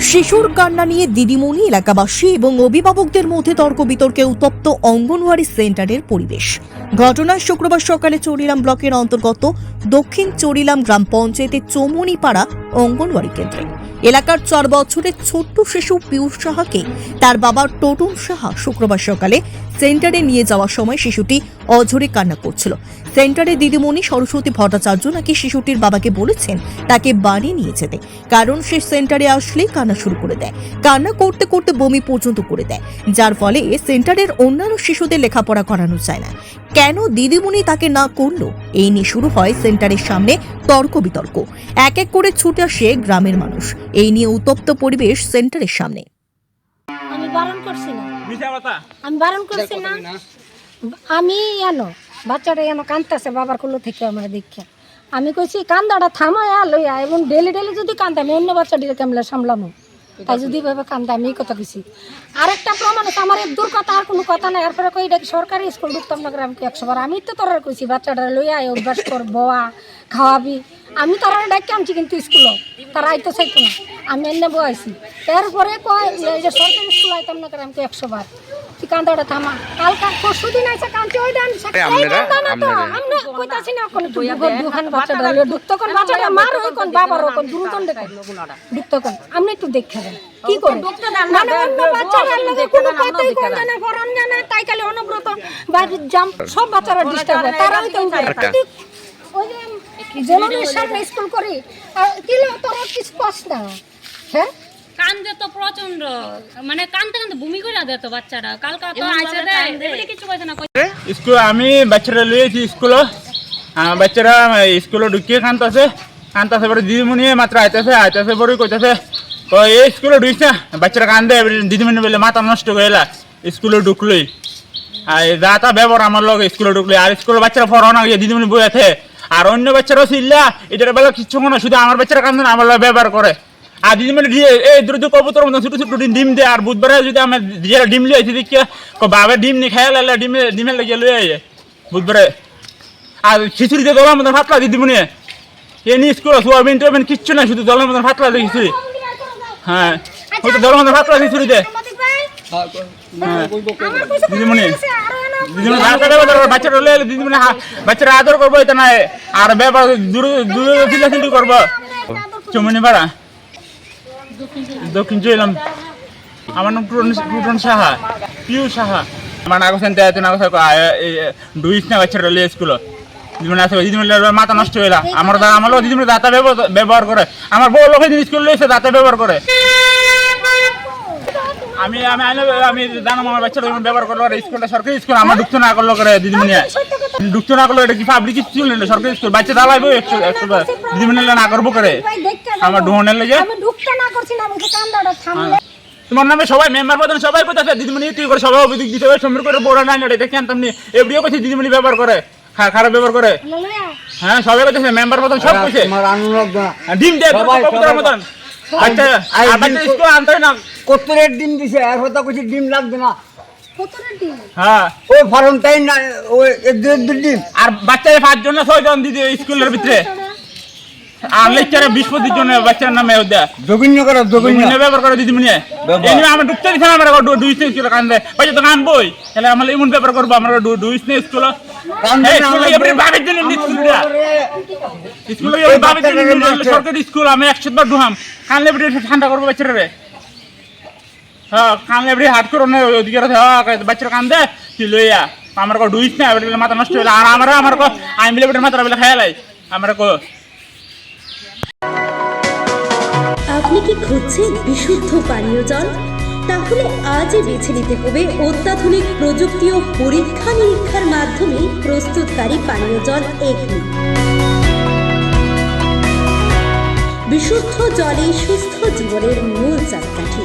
শিশুর কান্না নিয়ে দিদিমণি, এলাকাবাসী এবং অভিভাবকদের মধ্যে তর্ক বিতর্কে উত্তপ্ত অঙ্গনওয়াড়ি সেন্টারের পরিবেশ। ঘটনায় শুক্রবার সকালে চরিলাম ব্লকের অন্তর্গত দক্ষিণ চরিলাম গ্রাম পঞ্চায়েতের চৌমনিপাড়া অঙ্গনওয়াড়ি কেন্দ্রে। এলাকার চার বছরের ছোট্ট শিশু পিয়ুষ সাহাকে তার বাবা টোটন সাহা শুক্রবার সকালে সেন্টারে নিয়ে যাওয়ার সময় শিশুটি অঝরে কান্না করছিল। সেন্টারে দিদিমণি সরস্বতী ভট্টাচার্য নাকি শিশুটির বাবাকে বলেছেন তাকে বাড়ি নিয়ে যেতে। কারণ সে সেন্টারে আসলেই কান্না শুরু করে দেয়। কান্না করতে করতে বমি পর্যন্ত করে দেয়। যার ফলে সেন্টারের অন্যান্য শিশুদের লেখাপড়া করানো যায় না। কেন দিদিমণি তাকে না করল? এই নিয়ে শুরু হয় সেন্টারের সামনে তর্ক বিতর্ক। এক এক করে ছুটে আসে গ্রামের মানুষ। এই নিয়ে উত্তপ্ত পরিবেশ সেন্টারের সামনে। আমি বারণ করছি না। আমি বারণ করছি না। আমি এনো বাচ্চাটা এনো কান্দতেছে বাবার কুলো থেকে আমার দেখে আমি কইছি কান্দাটা থামায়া লইয়া এবং ডেলি ডেলি যদি কান্দে আমি অন্য বাচ্চাটিকে কেমলে সামলামো? তাই যদি ভাবে কান্দে আমি কথা কইছি। আরেকটা প্রমাণ আছে আমার এক দূর কথা আর কোনো কথা নাই। এরপরে কই এটা কি সরকারি স্কুল ঢুকতাম না গ্রামকে একশো বার আমি তো তোরা কইছি বাচ্চাটা লই আয়, অভ্যাস কর বয়া খাওয়াবি। আমি তারা ডাকি আনছি কিন্তু স্কুলও। তারা আইতে চাইতো না। আমি এনে বয়াইছি। এরপরে কয় যে সরকারি স্কুল আইতাম না গ্রামকে একশো তুই কান্দাটা থামা। কালকা পরশু দিন আইসা কান্তি ওই দেন আমরা কইতাছি না কোন দুখান বাচ্চাটা হইল দুক্তকন বাচ্চাটা মার ওই কোন বাবার কোন দুরুতন দেখো। একটু দেন কি করি মানে অন্য বাচ্চারা লগে কোনো কথাই জানা তাই কালে অনব্রত বাড়ির জাম সব বাচ্চারা ডিস্টার্ব হয় তারাই তো উঠে। ওই যে জননীর সামনে স্কুল করি আর কিলো তোর কিছু কষ্ট না হ্যাঁ? কান্দে তো প্রচণ্ড। মানে কানতে কানতে ভূমি করে দেয় তো বাচ্চারা। কালকা তো আইসা দেয় কিছু কইছে না স্কুল আমি বাচ্চারা লইয়েছি স্কুলে বাচ্চারা স্কুলে ঢুকিয়ে কানতাছে। কানতাছে পরে দিদিমণি মাত্র আইতাছে আইতাছে পরে কইতাছে তো এই স্কুলে ঢুকিস না বাচ্চারা কান্দে দিদিমণি বলে মাথা নষ্ট হয়ে এলা স্কুলে ঢুকলই। আর যা তা ব্যবহার আমার লগে স্কুলে ঢুকলে আর স্কুলে বাচ্চারা পড়াও না গিয়ে দিদিমণি বই আছে আর অন্য বাচ্চারাও ছিল্লা এটার বেলা কিচ্ছু না শুধু আমার বাচ্চারা কান্দে না আমার লগে ব্যবহার করে। আর দিদিমণি দিয়ে এই দ্রুত কবুতর মতো ছোট ছোট ডিম দেয় আর বুধবারে যদি আমার যেটা ডিম লিয়ে দেখি বাবা ডিম নি খাই লাইলে ডিমে ডিমের লেগে লয়ে আইয়ে বুধবারে আর খিচুড়ি দিয়ে দলের মতন ফাতলা দিদিমণি এ নি স্কুল সোয়াবিন টোয়াবিন কিচ্ছু না শুধু দলের মতন ফাতলা দিয়ে খিচুড়ি হ্যাঁ ওই তো দলের মতন ফাতলা খিচুড়ি দে হ্যাঁ দিদিমণি দিদিমণি বাচ্চারা লয়ে দিদিমণি হা- বাচ্চারা আদর করব এটা নাই আর ব্যাপার দূর দূর চিল্লা চিল্লি করব চুমনি পাড়া দক্ষিণ চইলাম আমার নাম টুটন সাহা, পিউ সাহা। আমার নাগো সেন্তে আছে নাগো সাকো ডুইস না বাচ্চারা লিয়ে স্কুল। দিদিমণি আছে দিদিমণি মাথা নষ্ট হইলা। আমার দা আমার দিদিমণি দাতা ব্যবহার- করে। আমার বউ লোকে স্কুল লিয়েছে দাতা ব্যবহার করে। আমি আমি আমি জানো আমার যখন ব্যবহার করল স্কুলটা সরকারি স্কুল, আমার ঢুকতে না করল করে দিদিমণি। ঢুকতে না করল এটা কি পাবলিক স্কুল না সরকারি স্কুল বাচ্চা দাঁড়াইবো একশো একশো বার। দিদিমণি না করব করে। আমার ডোহনের লেগে না না থামলে। তোমার নামে সবাই মেম্বার প্রধান সবাই কোথাছে দিদিমণি তুই করে সবাই অভিযোগ দিতে হবে সমীর করে বড় নাই এটা দেখে আনতাম নি এফডিও করছে দিদিমণি ব্যবহার করে। খারাপ ব্যবহার করে। হ্যাঁ সবাই কোথাছে মেম্বার প্রধান সব কইছে না ডিম দেয় মতন আচ্ছা স্কুল আনতে না। কত রেট ডিম দিছে? আর হয়তো কিছু ডিম লাগবে না। হ্যাঁ। ওই ফার্মটাই না ওই এক দুই দুই ডিম। আর বাচ্চারা পাঁচজন না ছয়জন দিদি স্কুলের ভিতরে। আর লেকচারে বিশ পঁচিশ জন বাচ্চার নামে ওদের জঘন্য করো জঘন্য। দিদিমণি ব্যবহার করে দিদিমণি। ব্যবহার। এমনি আমরা ঢুকতে দিচ্ছে না আমরা ডু- দুই স্কুলে কান্দে। বাচ্চা তো কানবই। তাহলে আমরা এমন ব্যাপার করব আমরা ডু- দুই স্কুল। আমি কানলে ঠান্ডা করব বাচ্চারা রে হ্যাঁ কানলে এবারে হাট করো না ওদিকে বাচ্চারা কান্দে? তুই লইয়া? আমার কো ডুইস না, এবারে মাথা নষ্ট হইলে। আর আমার আমার কো, আমি মিলে এবারে মাথা বেলা খেয়ালাই আমার কো আপনি কি খুঁজছেন বিশুদ্ধ পানীয় জল? তাহলে আজই বেছে নিতে হবে অত্যাধুনিক প্রযুক্তি ও পরীক্ষা নিরীক্ষার মাধ্যমে প্রস্তুতকারী পানীয় জল এগনি। বিশুদ্ধ জলে সুস্থ জীবনের মূল চাকাঠি।